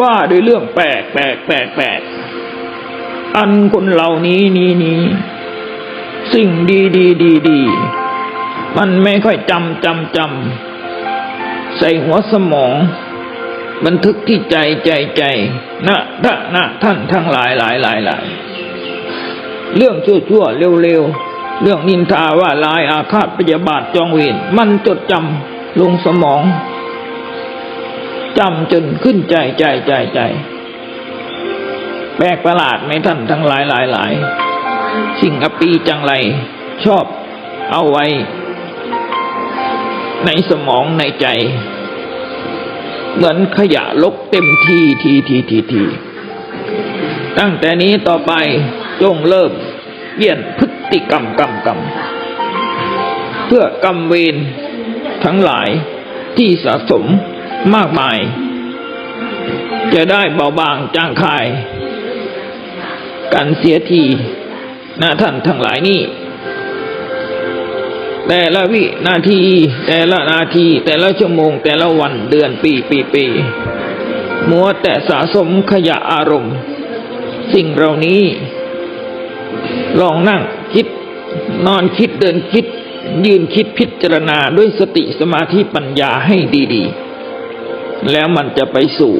ว่าด้วยเรื่องแปลกแปลกแปลกแปลกอันคนเหล่านี้นี้นี้สิ่งดีดีดีดีมันไม่ค่อยจำจำจำใส่หัวสมอง บันทึกที่ใจใจใจนะนะนะท่านทั้งหลายหลายหลายหลายเรื่องชั่วชั่วเร็วเร็วเรื่องนินทาว่าลายอาฆาตพยาบาทจองเวรมันจดจำลงสมอง จำจนขึ้นใจใจใจใจแปลกประหลาดไหมท่านทั้งหลายหลายหลายสิ่งอปีจังไร ชอบเอาไว้ ในสมองในใจ เหมือนขยะลกเต็มทีทีทีทีทีตั้งแต่นี้ต่อไปจงเริ่มเปลี่ยนพฤติกรรมกรรมกรรมเพื่อกรรมเวรทั้งหลายที่สะสม มากมาย จะได้เบาบางจางคาย กันเสียทีนะท่านทั้งหลายนี่แต่ละวินาที แต่ละนาที แต่ละชั่วโมง แต่ละวันเดือนปีปีปีมัวแต่สะสมขยะอารมณ์ สิ่งเหล่านี้ ลองนั่งคิด นอนคิดเดินคิด ยืนคิดพิจารณาด้วยสติสมาธิปัญญาให้ดี ๆ แล้วมันจะไปสู่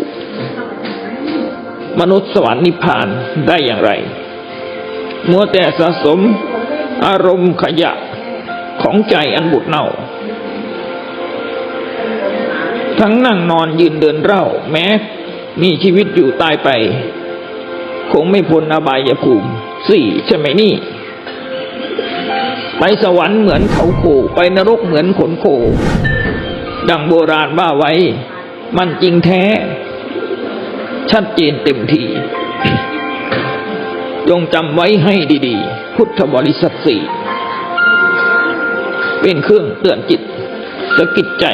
มนุษย์สวรรค์นิพพานได้อย่างไรมัวแต่สะสมอารมณ์ขยะของใจอันบุดเน่า ทั้งนั่งนอนยืนเดินเร่า แม้มีชีวิตอยู่ตายไป คงไม่พ้นอบายภูมิสี่ใช่ไหมนี่ ไปสวรรค์เหมือนเขาโค ไปนรกเหมือนขนโค ดังโบราณว่าไว้ มันจริงแท้ ชัดเจนเต็มที จงจำไว้ให้ดีๆ พุทธบริษัทสี่เป็นเครื่องเตือนจิตสะกิดใจ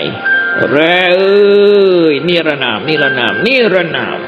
แร่เอ้ยนิรนามนิรนามนิรนาม